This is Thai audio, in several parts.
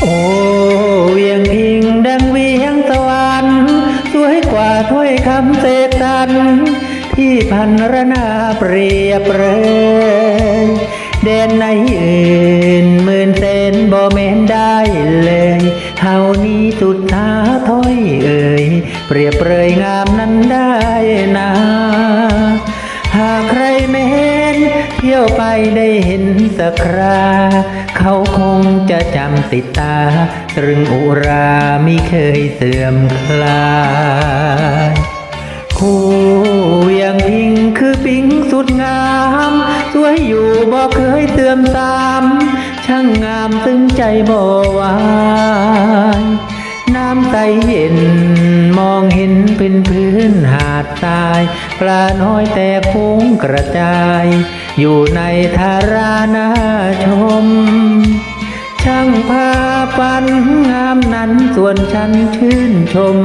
โอ้เวียงพิงดังเวียงสวรรค์สวยกว่าถ้อยคำเศษสัน ที่พันรนาเปรียบเรยเด่นในอื่นหมื่นเซนบ่แม่นได้เลยเท่านี้สุดท้าถ้อยเอ่ยเปรียบเปรยงามนั้นได้นะากใครแม้นเที่ยวไปได้เห็นสักครา เขาคงจะจำติดตา ตรึงอุรามิเคยเสื่อมคลายคู่อย่างพิงคือปิงสุดงาม สวยอยู่บ่เคยเสื่อมตาม ช่างงามซึ้งใจบ่วายน้ำใสเย็นมองเห็นเป็นพื้นหาดทราย ปลาน้อยแต่ฟุ้งกระจาย อยู่ในทารานาชม ช่างพาปันงามนั้นส่วนฉันชื่นชม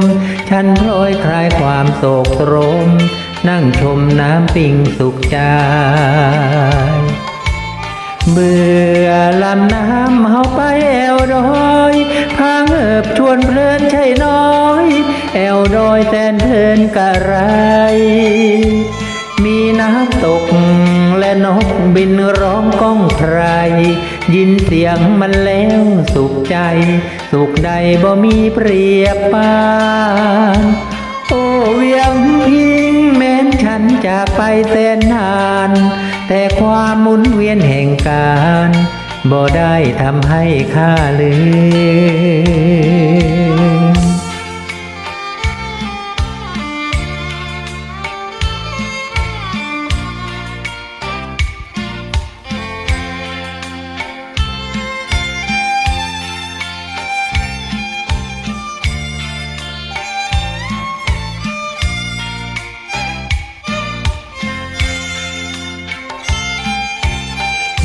ฉันพลอยคลายความโศกโรม นั่งชมน้ำปิงสุขใจเบื่อลำน้ำเฮาไป แอวดอยแสนเพลินกะไร มีน้ำตกและนกบินร้องก้องไพรยินเสียงมันแล้วสุขใจ สุขใดบ่มีเปรียบปานโอ้เวียงพิงแม้นฉันจากไปแสนนาน แต่ความมุนเวียนแห่งการบ่ได้ทำให้ข้าลืม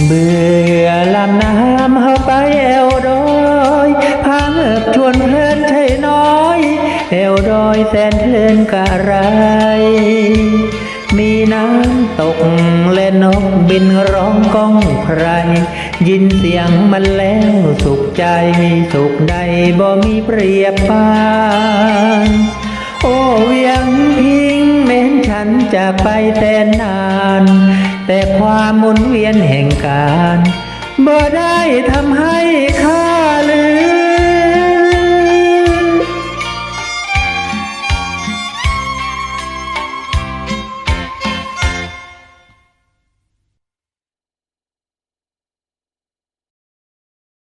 เบื่อลำน้ำเฮาไปแอวดอยพาเอิบชวนเพลินใช่น้อยแอวดอยแสนเพลินกะไร มีน้ำตกและนกบินร้องก้องไพรยินเสียงมันแล้วสุขใจ สุขใดบ่มีเปรียบปานโอ้เวียงพิงแม้นฉันจากไปแสนนาน แต่ความหมุนเวียนแห่งการบ่ได้ทำให้